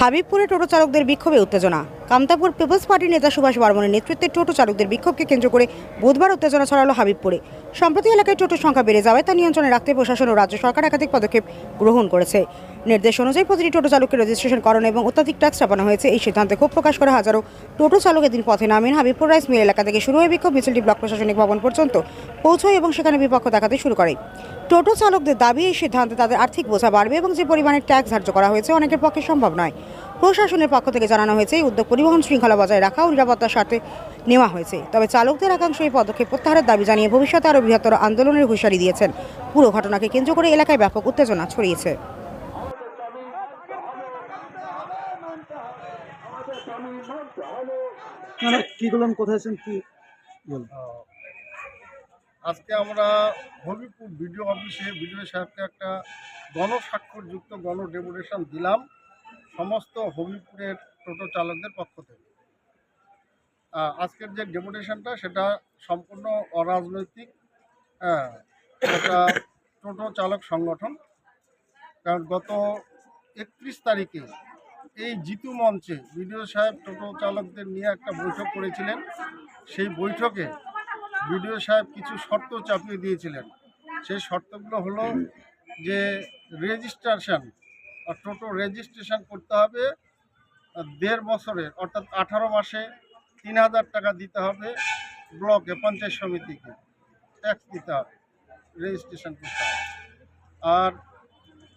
হাবিবপুরে টোটো চালকদের বিক্ষোভে উত্তেজনা। কামতাপুর পিপলস পার্টির নেতা সুভাষ বর্মনের নেতৃত্বে টোটো চালকদের বিক্ষোভকে কেন্দ্র করে বুধবার উত্তেজনা ছড়ালো হাবিবপুরে। সম্প্রতি এলাকায় টোটোর সংখ্যা বেড়ে যাওয়ায় তা নিয়ন্ত্রণে রাখতে প্রশাসন ও রাজ্য সরকার একাধিক পদক্ষেপ গ্রহণ করেছে। নির্দেশ অনুযায়ী প্রতিটি টোটো চালককে রেজিস্ট্রেশন করানো এবং অত্যাধিক ট্যাক্স চাপানো হয়েছে। এই সিদ্ধান্তে ক্ষোভ প্রকাশ করে হাজারো টোটো চালক এদিন পথে নামেন। হাবিবপুর রাইস মিল এলাকা থেকে শুরু হয়ে বিক্ষোভ মিছিলটি ব্লক প্রশাসনিক ভবন পর্যন্ত পৌঁছয় এবং সেখানে বিপক্ষ দেখাতে শুরু করে। টোটো চালকদের দাবি, এই সিদ্ধান্তে তাদের আর্থিক বোঝা বাড়বে এবং যে পরিমাণে ট্যাক্স ধার্য করা হয়েছে অনেকের পক্ষে সম্ভব নয়। প্রশাসনের পক্ষ থেকে জানানো হয়েছে এই উদ্যোগ পরিবহন শৃঙ্খলা বজায় রাখা ও নিরাপত্তার স্বার্থে নেওয়া হয়েছে। তবে চালকদের একাংশ এই পদক্ষেপ প্রত্যাহারের দাবি জানিয়ে ভবিষ্যতে আরও বৃহত্তর আন্দোলনের হুঁশিয়ারি দিয়েছেন। পুরো ঘটনাকে কেন্দ্র করে এলাকায় ব্যাপক উত্তেজনা ছড়িয়েছে। মানে কি করলাম কোথায় আছেন কি আজকে আমরা হবিপুর বিডিও অফিসে বিডিও সাহেবকে একটা গণস্বাক্ষরযুক্ত গণ ডেপুটেশন দিলাম। সমস্ত হবিপুরের টোটো চালকদের পক্ষ থেকে। আজকের যে ডেপুটেশনটা, সেটা সম্পূর্ণ অরাজনৈতিক হ্যাঁ এটা টোটো চালক সংগঠন। কারণ গত একত্রিশ তারিখে এই জিতু মঞ্চে বিডিও সাহেব টোটো চালকদের নিয়ে একটা বৈঠক করেছিলেন। সেই বৈঠকে বিডিও সাহেব কিছু শর্ত চাপিয়ে দিয়েছিলেন। সেই শর্তগুলো হলো যে রেজিস্ট্রেশন টোটো রেজিস্ট্রেশন করতে হবে দেড় বছরের, অর্থাৎ আঠারো মাসে তিন হাজার টাকা দিতে হবে ব্লকে, পঞ্চায়েত সমিতিকে। ট্যাক্স দিতে হবে রেজিস্ট্রেশন করতে হবে। আর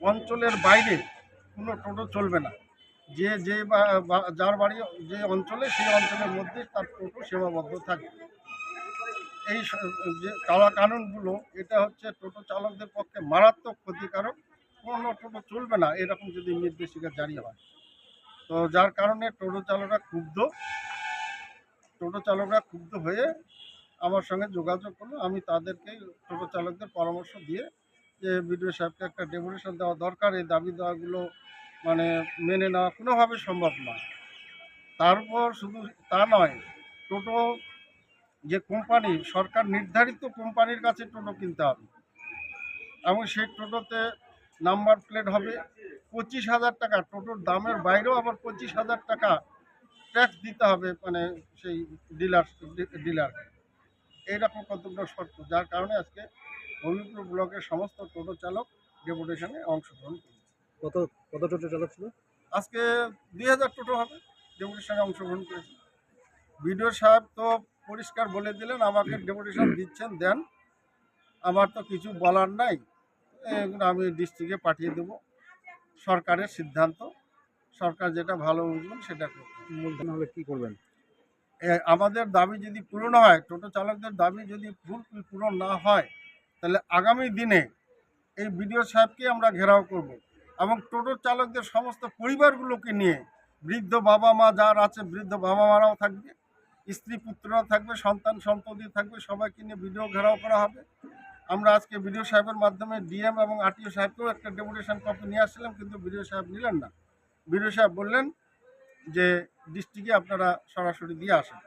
অঞ্চলের বাইরে কোনো টোটো চলবে না। যে যে যার বাড়ি, যে অঞ্চলে, সেই অঞ্চলের মধ্যে তার টোটো সেবাবদ্ধ থাকবে এই যে কালা কানুনগুলো এটা হচ্ছে টোটো চালকদের পক্ষে মারাত্মক ক্ষতিকারক। কোনো টোটো চলবে না, এরকম যদি নির্দেশিকা জারি হয়। তো যার কারণে টোটো চালকরা ক্ষুব্ধ। টোটো চালকরা ক্ষুব্ধ হয়ে আমার সঙ্গে যোগাযোগ করল। আমি তাদেরকে টোটো চালকদের পরামর্শ দিয়ে যে বিডিও সাহেবকে একটা ডেপুটেশন দেওয়া দরকার, এই দাবি দেওয়াগুলো মানে মেনে নেওয়া কোনোভাবে সম্ভব নয়। তারপর শুধু তা নয়, টোটো যে কোম্পানি, সরকার নির্ধারিত কোম্পানির কাছে টোটো কিনতে হবে। এবং সেই টোটোতে নাম্বার প্লেট হবে পঁচিশ হাজার টাকা। টোটোর দামের বাইরেও আবার পঁচিশ হাজার টাকা ট্যাক্স দিতে হবে মানে সেই ডিলার ডিলার এইরকম কতগুলো শর্ত যার কারণে আজকে হবিপুর ব্লকের সমস্ত টোটো চালক ডেপুটেশনে অংশগ্রহণ করেছে। কত কত টোটো চালক ছিল? আজকে দুই হাজার টোটো হবে ডেপুটেশনে অংশগ্রহণ করেছে। বিডিও সাহেব তো পরিষ্কার বলে দিলেন আমাকে ডেপুটেশন দিচ্ছেন দেন। আমার তো কিছু বলার নাই। এগুলো আমি ডিস্ট্রিক্টে পাঠিয়ে দেব। সরকারের সিদ্ধান্ত। সরকার যেটা ভালো বুঝবেন সেটা করবে। মূলধন হলে কি করবেন? আমাদের দাবি যদি পূরণ হয় টোটো চালকদের দাবি যদি ফুল পূরণ না হয় তাহলে আগামী দিনে এই বিডিও সাহেবকে আমরা ঘেরাও করব এবং টোটো চালকদের সমস্ত পরিবারগুলোকে নিয়ে বৃদ্ধ বাবা মা যার আছে বৃদ্ধ বাবা মারাও থাকবে স্ত্রী পুত্ররা থাকবে সন্তান সন্ততি থাকবে সবাইকে নিয়ে ভিডিও ঘেরাও করা হবে। আমরা আজকে বিডিও সাহেবের মাধ্যমে ডিএম এবং আরটিও সাহেবকেও একটা ডেপুটেশন কপি নিয়ে আসছিলাম, কিন্তু বিডিও সাহেব নিলেন না। বিডিও সাহেব বললেন যে, ডিস্ট্রিক্টে আপনারা সরাসরি দিয়ে আসেন।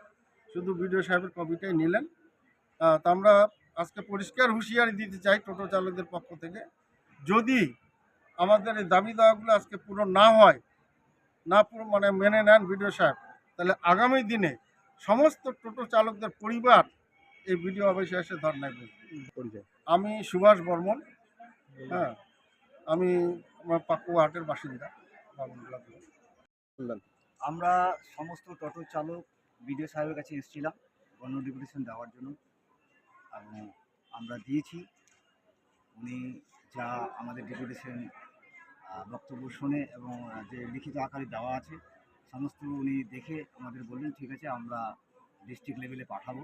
শুধু বিডিও সাহেবের কপিটাই নিলেন। তা আমরা আজকে পরিষ্কার হুঁশিয়ারি দিতে চাই টোটো চালকদের পক্ষ থেকে, যদি আমাদের এই দাবি দাওয়াগুলো আজকে পূরণ না হয়, না পুরো মানে মেনে নেন বিডিও সাহেব, তাহলে আগামী দিনে সমস্ত টোটো চালকদের পরিবার এই বিডিও অফিসে এসে ধর্নায় বসবে। পরিচয়। আমি সুভাষ বর্মন হ্যাঁ আমি আমার পাকুয়া হাটের বাসিন্দা আমরা সমস্ত টোটো চালক বিডিও সাহেবের কাছে এসেছিলাম অন্য ডেপুটেশন দেওয়ার জন্য। এবং আমরা দিয়েছি। উনি যা আমাদের ডেপুটেশন বক্তব্য শুনে এবং যে লিখিত আকারে দেওয়া আছে সমস্ত উনি দেখে আমাদের বললেন ঠিক আছে আমরা ডিস্ট্রিক্ট লেভেলে পাঠাবো।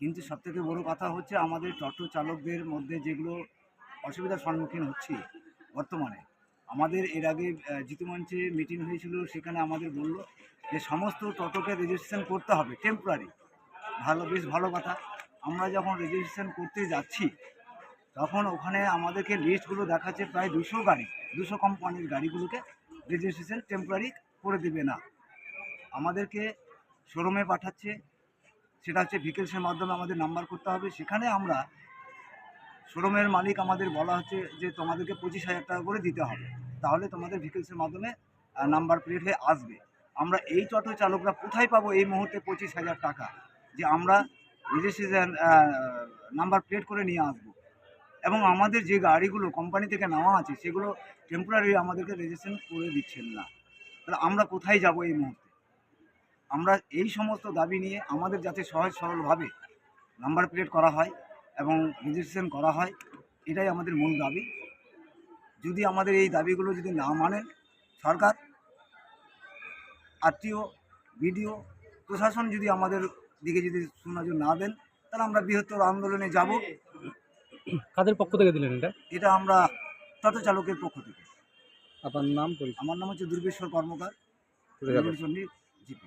কিন্তু সবথেকে বড় কথা হচ্ছে আমাদের টোটো চালকদের মধ্যে যেগুলো অসুবিধার সম্মুখীন হচ্ছে বর্তমানে। আমাদের এর আগে আহ, জিতু মঞ্চে মিটিং হয়েছিল সেখানে আমাদের বলল যে সমস্ত টোটোকে রেজিস্ট্রেশন করতে হবে টেম্পোরারি ভালো বেশ ভালো কথা। আমরা যখন রেজিস্ট্রেশন করতে যাচ্ছি তখন ওখানে আমাদেরকে লিস্টগুলো দেখাচ্ছে প্রায় দুশো গাড়ি দুশো কোম্পানির গাড়িগুলোকে রেজিস্ট্রেশন টেম্পোরারি করে দেবে না। আমাদেরকে শোরুমে পাঠাচ্ছে সেটা হচ্ছে ভিকেলসের মাধ্যমে আমাদের নাম্বার করতে হবে। সেখানে আমরা শোরুমের মালিক আমাদের বলা হচ্ছে যে তোমাদেরকে পঁচিশ হাজার টাকা করে দিতে হবে। তাহলে তোমাদের ভিকেলসের মাধ্যমে নাম্বার প্লেট হয়ে আসবে। আমরা এই টোটো চালকরা কোথায় পাবো এই মুহূর্তে পঁচিশ হাজার টাকা? যে আমরা রেজিস্ট্রেশন নাম্বার প্লেট করে নিয়ে আসব। এবং আমাদের যে গাড়িগুলো কোম্পানি থেকে নেওয়া আছে, সেগুলো টেম্পোরারি আমাদেরকে রেজিস্ট্রেশন করে দিচ্ছেন না। তাহলে আমরা কোথায় যাব এই মুহূর্তে? আমরা এই সমস্ত দাবি নিয়ে আমাদের যাতে সহজ সরলভাবে নাম্বার প্লেট করা হয় এবং রেজিস্ট্রেশন করা হয় এটাই আমাদের মূল দাবি। যদি আমাদের এই দাবিগুলো যদি না মানেন সরকার আত্মীয় বিডিও প্রশাসন যদি আমাদের দিকে যদি সুনজর না দেন তাহলে আমরা বৃহত্তর আন্দোলনে যাব। কাদের পক্ষ থেকে দিলেন এটা? এটা আমরা টোটো চালকের পক্ষ থেকে। আপনার নাম আমার নাম হচ্ছে দুর্গেশ্বর কর্মকার। GP.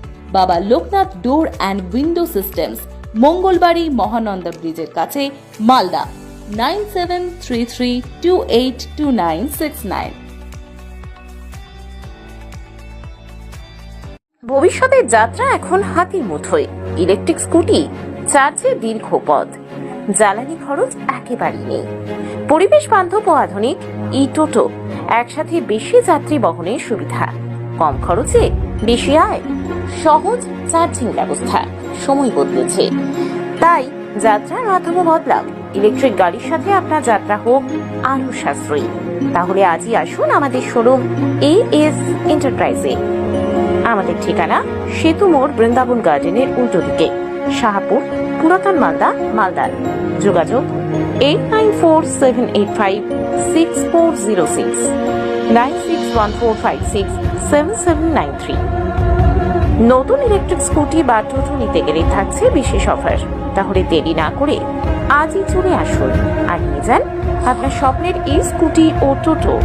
Baba Loknath door and window systems, Mangalbari Mahananda ব্রিজের কাছে, Malda, nine seven three three two eight two nine six nine. ভবিষ্যতের যাত্রা এখন হাতির মুঠোয়। ইলেকট্রিক স্কুটি চার্জে দীর্ঘ পথ। জ্বালানি খরচ একেবারেই নেই। পরিবেশ বান্ধব ও আধুনিক, ই টোটো, একসাথে বেশি যাত্রী বহনের সুবিধা। কম খরচে বেশি আয়। সহজ চার্জিং ব্যবস্থা। সময় বদলেছে। তাই যাত্রার মাধ্যমে বদলাও। ইলেকট্রিক গাড়ির সাথে আপনার যাত্রা হোক আরও সাশ্রয়ী। তাহলে আজই আসুন আমাদের শোরুম এ এস এন্টারপ্রাইজে। আমাদের ঠিকানা সেতু মোড় বৃন্দাবন গার্ডেনের উল্টো দিকে, শাহপুর, পুরাতন মালদা, মালদার। যোগাযোগ eight nine four seven eight five six four zero six, nine six one four five six seven seven nine three. নতুন ইলেকট্রিক স্কুটি বা টোটো নিতে গেলে থাকছে বিশেষ অফার তাহলে দেরি না করে আজই চলে আসুন। আর নিয়ে যান আপনার স্বপ্নের এই স্কুটি ও টোটো।